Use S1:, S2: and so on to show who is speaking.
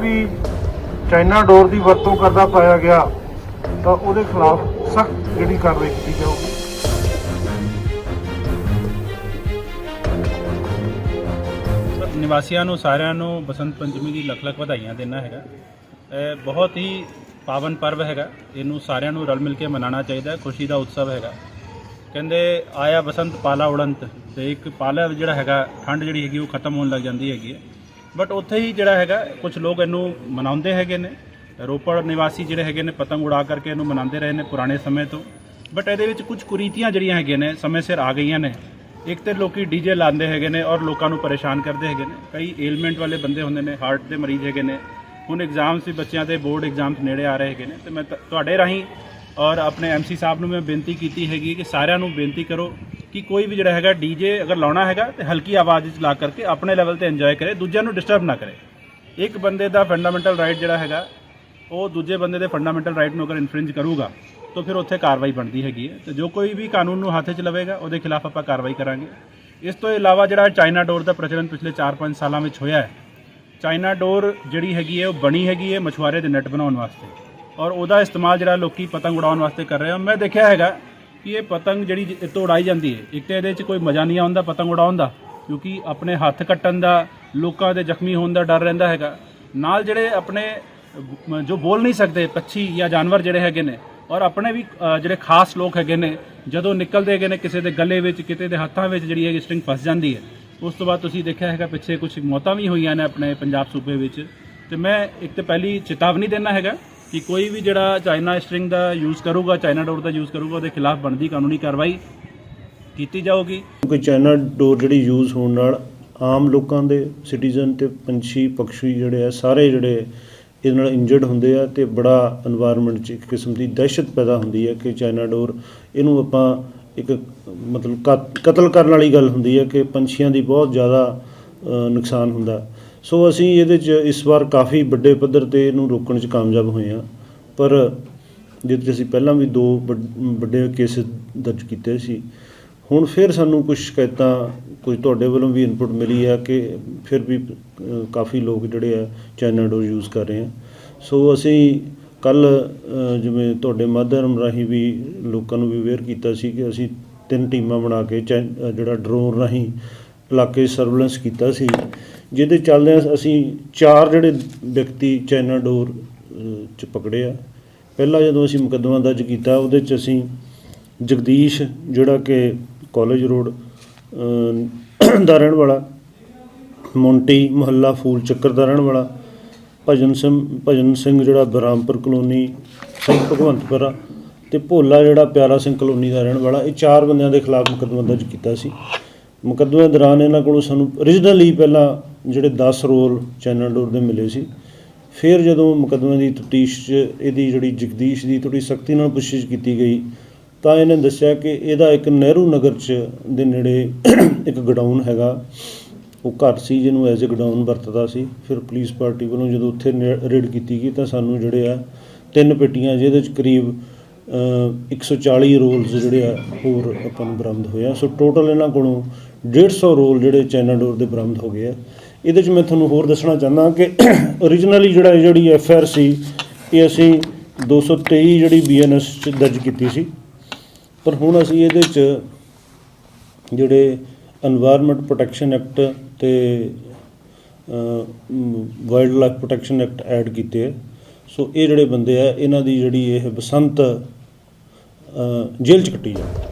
S1: ਵੀ China ਡੋਰ ਦੀ ਵਰਤੋਂ ਕਰਦਾ ਪਾਇਆ ਗਿਆ, ਤਾਂ ਉਹਦੇ ਖਿਲਾਫ ਸਖਤ ਜਿਹੜੀ ਕਾਰਵਾਈ ਕੀਤੀ ਜਾਊਗੀ।
S2: ਨਿਵਾਸੀਆਂ ਨੂੰ, ਸਾਰਿਆਂ ਨੂੰ ਬਸੰਤ ਪੰਚਮੀ ਦੀ ਲੱਖ ਲੱਖ ਵਧਾਈਆਂ ਦੇਣਾ ਹੈਗਾ। ਇਹ ਬਹੁਤ ਹੀ ਪਾਵਨ ਪਰਵ ਹੈਗਾ। ਇਹਨੂੰ ਸਾਰਿਆਂ ਨੂੰ ਰਲ ਮਿਲ ਕੇ ਮਨਾਉਣਾ ਚਾਹੀਦਾ, ਖੁਸ਼ੀ ਦਾ ਉਤਸਵ ਹੈਗਾ। ਕਹਿੰਦੇ, ਆਇਆ ਬਸੰਤ ਪਾਲਾ ਉੜੰਤ, ਤੇ ਇੱਕ ਪਾਲਾ ਜਿਹੜਾ ਹੈਗਾ, ਠੰਡ ਜਿਹੜੀ ਹੈਗੀ, ਉਹ ਖਤਮ ਹੋਣ ਲੱਗ ਜਾਂਦੀ ਹੈਗੀ ਹੈ। ਬਟ ਉੱਥੇ ਹੀ ਜਿਹੜਾ ਹੈਗਾ ਕੁਝ ਲੋਕ ਇਹਨੂੰ ਮਨਾਉਂਦੇ ਹੈਗੇ ਨੇ। ਰੋਪੜ ਨਿਵਾਸੀ ਜਿਹੜੇ ਹੈਗੇ ਨੇ, ਪਤੰਗ ਉਡਾ ਕਰਕੇ ਇਹਨੂੰ ਮਨਾਉਂਦੇ ਰਹੇ ਨੇ ਪੁਰਾਣੇ ਸਮੇਂ ਤੋਂ। ਬਟ ਇਹਦੇ ਵਿੱਚ ਕੁਝ ਕੁਰੀਤੀਆਂ ਜਿਹੜੀਆਂ ਹੈਗੀਆਂ ਨੇ, ਸਮੇਂ ਸਿਰ ਆ ਗਈਆਂ ਨੇ। ਇੱਕ ਤੇ ਲੋਕੀ ਡੀਜੇ ਲਾਉਂਦੇ ਹੈਗੇ ਨੇ ਔਰ ਲੋਕਾਂ ਨੂੰ ਪਰੇਸ਼ਾਨ ਕਰਦੇ ਹੈਗੇ ਨੇ। ਕਈ ਏਲਮੈਂਟ ਵਾਲੇ ਬੰਦੇ ਹੁੰਦੇ ਨੇ ਹਾਰਟ ਦੇ ਮਰੀਜ਼ ਹੈਗੇ ਨੇ। ਹੁਣ ਐਗਜ਼ਾਮਸ ਵੀ ਬੱਚਿਆਂ ਦੇ ਬੋਰਡ ਐਗਜ਼ਾਮਸ ਨੇੜੇ ਆ ਰਹੇ ਹੈਗੇ ਨੇ। ਤੇ ਮੈਂ ਤ- ਤੁਹਾਡੇ ਰਾਹੀਂ ਔਰ ਆਪਣੇ ਐਮਸੀ ਸਾਹਿਬ ਨੂੰ ਮੈਂ ਬੇਨਤੀ ਕੀਤੀ ਹੈਗੀ ਕਿ ਸਾਰਿਆਂ ਨੂੰ ਬੇਨਤੀ ਕਰੋ ਕਿ ਕੋਈ ਵੀ ਜਿਹੜਾ ਹੈਗਾ ਡੀਜੇ ਅਗਰ ਲਾਉਣਾ ਹੈਗਾ ਤੇ ਹਲਕੀ ਆਵਾਜ਼ ਵਿੱਚ ਲਾ ਕਰਕੇ ਆਪਣੇ ਲੈਵਲ ਤੇ ਇੰਜੋਏ ਕਰੇ, ਦੂਜਿਆਂ ਨੂੰ ਡਿਸਟਰਬ ਨਾ ਕਰੇ। ਇੱਕ ਬੰਦੇ ਦਾ ਫੰਡਾਮੈਂਟਲ ਰਾਈਟ ਜਿਹੜਾ ਹੈਗਾ, ਉਹ ਦੂਜੇ ਬੰਦੇ ਦੇ ਫੰਡਾਮੈਂਟਲ ਰਾਈਟ ਨੂੰ ਅਗਰ ਇਨਫ੍ਰਿੰਜ ਕਰੂਗਾ, ਤਾਂ ਫਿਰ ਉੱਥੇ ਕਾਰਵਾਈ ਬਣਦੀ ਹੈਗੀ ਹੈ। ਤੇ ਜੋ ਕੋਈ ਵੀ ਕਾਨੂੰਨ ਨੂੰ ਹੱਥ 'ਚ ਲਵੇਗਾ, ਉਹਦੇ ਖਿਲਾਫ ਆਪਾਂ ਕਾਰਵਾਈ ਕਰਾਂਗੇ। ਇਸ ਤੋਂ ਇਲਾਵਾ ਜਿਹੜਾ ਚਾਈਨਾ ਡੋਰ ਦਾ ਪ੍ਰਚਲਨ ਪਿਛਲੇ 4-5 ਸਾਲਾਂ ਵਿੱਚ ਹੋਇਆ ਹੈ, ਚਾਈਨਾ ਡੋਰ ਜਿਹੜੀ ਹੈਗੀ ਹੈ, ਉਹ ਬਣੀ ਹੈਗੀ ਹੈ ਮਛੁਆਰੇ ਦੇ ਨੈਟ ਬਣਾਉਣ ਵਾਸਤੇ। ਔਰ ਉਹਦਾ ਇਸਤੇਮਾਲ ਜਿਹੜਾ ਲੋਕੀ ਪਤੰਗ ਉਡਾਉਣ ਵਾਸਤੇ ਕਰ ਰਹੇ ਹਨ ਮੈਂ ਦੇਖਿਆ ਹੈਗਾ ਕਿ ਇਹ ਪਤੰਗ ਜਿਹੜੀ ਇਹ ਤੋਂ ਉਡਾਈ ਜਾਂਦੀ ਹੈ ਇੱਕ ਤਾਂ ਇਹਦੇ 'ਚ ਕੋਈ ਮਜ਼ਾ ਨਹੀਂ ਆਉਂਦਾ ਪਤੰਗ ਉਡਾਉਣ ਦਾ, ਕਿਉਂਕਿ ਆਪਣੇ ਹੱਥ ਕੱਟਣ ਦਾ, ਲੋਕਾਂ ਦੇ ਜ਼ਖਮੀ ਹੋਣ ਦਾ ਡਰ ਰਹਿੰਦਾ ਹੈਗਾ। ਨਾਲ ਜਿਹੜੇ ਆਪਣੇ ਜੋ ਬੋਲ ਨਹੀਂ ਸਕਦੇ, ਪੰਛੀ ਜਾਂ ਜਾਨਵਰ ਜਿਹੜੇ ਹੈਗੇ ਨੇ, ਔਰ ਆਪਣੇ ਵੀ ਜਿਹੜੇ ਖਾਸ ਲੋਕ ਹੈਗੇ ਨੇ, ਜਦੋਂ ਨਿਕਲਦੇ ਹੈਗੇ ਨੇ ਕਿਸੇ ਦੇ ਗਲੇ ਵਿੱਚ, ਕਿਤੇ ਦੇ ਹੱਥਾਂ ਵਿੱਚ ਜਿਹੜੀ ਹੈਗੀ ਸਟ੍ਰਿੰਗ ਫਸ ਜਾਂਦੀ ਹੈ ਉਸ ਤੋਂ ਬਾਅਦ ਤੁਸੀਂ ਦੇਖਿਆ ਹੈਗਾ ਪਿੱਛੇ ਕੁਝ ਮੌਤਾਂ ਵੀ ਹੋਈਆਂ ਨੇ ਆਪਣੇ ਪੰਜਾਬ ਸੂਬੇ ਵਿੱਚ। ਤੇ ਮੈਂ ਇੱਕ ਤੇ ਪਹਿਲੀ ਚੇਤਾਵਨੀ ਦੇਣਾ ਹੈਗਾ ਕਿ ਕੋਈ ਵੀ ਜਿਹੜਾ ਚਾਈਨਾ ਸਟ੍ਰਿੰਗ ਦਾ ਯੂਜ਼ ਕਰੂਗਾ, ਚਾਈਨਾ ਡੋਰ ਦਾ ਯੂਜ਼ ਕਰੂਗਾ, ਉਹਦੇ ਖਿਲਾਫ ਬਣਦੀ ਕਾਨੂੰਨੀ ਕਾਰਵਾਈ ਕੀਤੀ ਜਾਊਗੀ।
S3: ਕਿਉਂਕਿ ਚਾਈਨਾ ਡੋਰ ਜਿਹੜੀ ਯੂਜ਼ ਹੋਣ ਨਾਲ ਆਮ ਲੋਕਾਂ ਦੇ ਸਿਟੀਜ਼ਨ ਤੇ ਪੰਛੀ, ਪਕਸ਼ੀ ਜਿਹੜੇ ਆ, ਸਾਰੇ ਜਿਹੜੇ ਇਹਦੇ ਨਾਲ ਇੰਜਰਡ ਹੁੰਦੇ ਆ ਤੇ ਬੜਾ এনवायरमेंट 'ਚ ਇੱਕ ਕਿਸਮ ਦੀ ਦਹਿਸ਼ਤ ਪੈਦਾ ਹੁੰਦੀ ਹੈ ਕਿ ਚਾਈਨਾ ਡੋਰ ਇਹਨੂੰ ਆਪਾਂ ਇੱਕ ਮਤਲਬ ਕਤਲ ਕਰਨ ਵਾਲੀ ਗੱਲ ਹੁੰਦੀ ਹੈ ਕਿ ਪੰਛੀਆਂ ਦੀ ਬਹੁਤ ਜ਼ਿਆਦਾ ਨੁਕਸਾਨ ਹੁੰਦਾ। ਸੋ ਅਸੀਂ ਇਹਦੇ 'ਚ ਇਸ ਵਾਰ ਕਾਫੀ ਵੱਡੇ ਪੱਧਰ ਤੇ ਇਹਨੂੰ ਰੋਕਣ 'ਚ ਕਾਮਯਾਬ ਹੋਏ ਆ ਪਰ ਜਿਹਦੇ 'ਚ ਅਸੀਂ ਪਹਿਲਾਂ ਵੀ ਦੋ ਵੱਡ- ਵੱਡੇ ਕੇਸ ਦਰਜ ਕੀਤੇ ਸੀ। ਹੁਣ ਫਿਰ ਸਾਨੂੰ ਕੁਝ ਸ਼ਿਕਾਇਤਾਂ, ਕੁਝ ਤੁਹਾਡੇ ਵੱਲੋਂ ਵੀ ਇਨਪੁਟ ਮਿਲੀ ਹੈ ਕਿ ਫਿਰ ਵੀ ਕਾਫੀ ਲੋਕ ਜਿਹੜੇ ਆ ਚਾਈਨਾ ਡੋਰ ਯੂਜ਼ ਕਰ ਰਹੇ ਆ। ਸੋ ਅਸੀਂ ਕੱਲ ਜਿਵੇਂ ਤੁਹਾਡੇ ਮਾਧਿਅਮ ਰਾਹੀਂ ਵੀ ਲੋਕਾਂ ਨੂੰ ਵੀ ਅਵੇਅਰ ਕੀਤਾ ਸੀ ਕਿ ਅਸੀਂ ਤਿੰਨ ਟੀਮਾਂ ਬਣਾ ਕੇ ਚੈ- ਜਿਹੜਾ ਡਰੋਨ ਰਾਹੀਂ ਇਲਾਕੇ ਸਰਵੇਲੈਂਸ ਕੀਤਾ ਸੀ, ਜਿਹਦੇ ਚੱਲਦਿਆਂ ਅਸੀਂ ਚਾਰ ਜਿਹੜੇ ਵਿਅਕਤੀ ਚਾਈਨਾ ਡੋਰ ਚ ਪਕੜੇ ਆ। ਪਹਿਲਾਂ ਜਦੋਂ ਅਸੀਂ ਮੁਕੱਦਮਾ ਦਰਜ ਕੀਤਾ, ਉਹਦੇ ਚ ਅਸੀਂ ਜਗਦੀਸ਼ ਜਿਹੜਾ ਕਿ ਕਾਲਜ ਰੋਡ ਦਾ ਰਹਿਣ ਵਾਲਾ, ਮੌਂਟੀ ਮੁਹੱਲਾ ਫੂਲ ਚੱਕਰ ਦਾ ਰਹਿਣ ਵਾਲਾ, ਭਜਨ ਸਿੰਘ ਭਜਨ ਸਿੰਘ ਜਿਹੜਾ ਬਰਾਮਪੁਰ ਕਲੋਨੀ, ਸਿੰਘ ਭਗਵੰਤਪੁਰਾ ਤੇ ਭੋਲਾ ਜਿਹੜਾ ਪਿਆਰਾ ਸਿੰਘ ਕਲੋਨੀ ਦਾ ਰਹਿਣ ਵਾਲਾ, ਇਹ ਚਾਰ ਬੰਦਿਆਂ ਦੇ ਖਿਲਾਫ ਮੁਕੱਦਮਾ ਦਰਜ ਕੀਤਾ ਸੀ। ਮੁਕੱਦਮੇ ਦੌਰਾਨ ਇਹਨਾਂ ਕੋਲੋਂ ਸਾਨੂੰ originally ਪਹਿਲਾਂ ਜਿਹੜੇ 10 ਰੋਲ ਚੈਨਲ ਡੋਰ ਦੇ ਮਿਲੇ ਸੀ, ਫਿਰ ਜਦੋਂ ਮੁਕੱਦਮੇ ਦੀ ਤਫਤੀਸ਼ 'ਚ ਇਹਦੀ ਜਿਹੜੀ ਜਗਦੀਸ਼ ਦੀ ਥੋੜੀ ਸਖਤੀ ਨਾਲ ਪੁੱਛਿਸ਼ ਕੀਤੀ ਗਈ, ਤਾਂ ਇਹਨੇ ਦੱਸਿਆ ਕਿ ਇਹਦਾ ਇੱਕ ਨਹਿਰੂ ਨਗਰ 'ਚ ਦੇ ਨੇੜੇ ਇੱਕ ਗਡਾਊਨ ਹੈਗਾ। ਉਹ ਘਰ ਸੀ ਜਿਹਨੂੰ ਐਜ਼ ਅ ਗਡਾਊਨ ਵਰਤਦਾ ਸੀ। ਫਿਰ ਪੁਲਿਸ ਪਾਰਟੀ ਵੱਲੋਂ ਜਦੋਂ ਉੱਥੇ ਰੇਡ ਕੀਤੀ ਗਈ ਤਾਂ ਸਾਨੂੰ ਜਿਹੜੇ ਆ ਤਿੰਨ ਪੇਟੀਆਂ ਜਿਹਦੇ 'ਚ ਕਰੀਬ 140 ਰੋਲਸ ਜਿਹੜੇ ਆ, ਹੋਰ ਆਪਾਂ ਨੂੰ ਬਰਾਮਦ ਹੋਇਆ ਸੋ ਟੋਟਲ ਇਹਨਾਂ ਕੋਲੋਂ 150 ਰੋਲ ਜਿਹੜੇ ਚਾਈਨਾ ਡੋਰ ਦੇ ਬਰਾਮਦ ਹੋ ਗਏ ਆ। ਇਹਦੇ 'ਚ ਮੈਂ ਤੁਹਾਨੂੰ ਹੋਰ ਦੱਸਣਾ ਚਾਹੁੰਦਾ ਕਿ origignally ਜਿਹੜਾ ਜਿਹੜੀ ਐਫ ਆਰ ਸੀ, ਇਹ ਅਸੀਂ 223 ਜਿਹੜੀ ਬੀਐਨਐਸ ਚ ਦਰਜ ਕੀਤੀ ਸੀ। ਪਰ ਹੁਣ ਅਸੀਂ ਇਹਦੇ ਚ ਜਿਹੜੇ এনवायरमेंट ਪ੍ਰੋਟੈਕਸ਼ਨ ਐਕਟ ਤੇ wild life protection act add ਕੀਤੇ ਸੋ ਇਹ ਜਿਹੜੇ ਬੰਦੇ ਆ, ਇਹਨਾਂ ਦੀ ਜਿਹੜੀ ਇਹ ਬਸੰਤ ਜੇਲ੍ਹ 'ਚ ਕੱਟੀ ਜਾਂਦੀ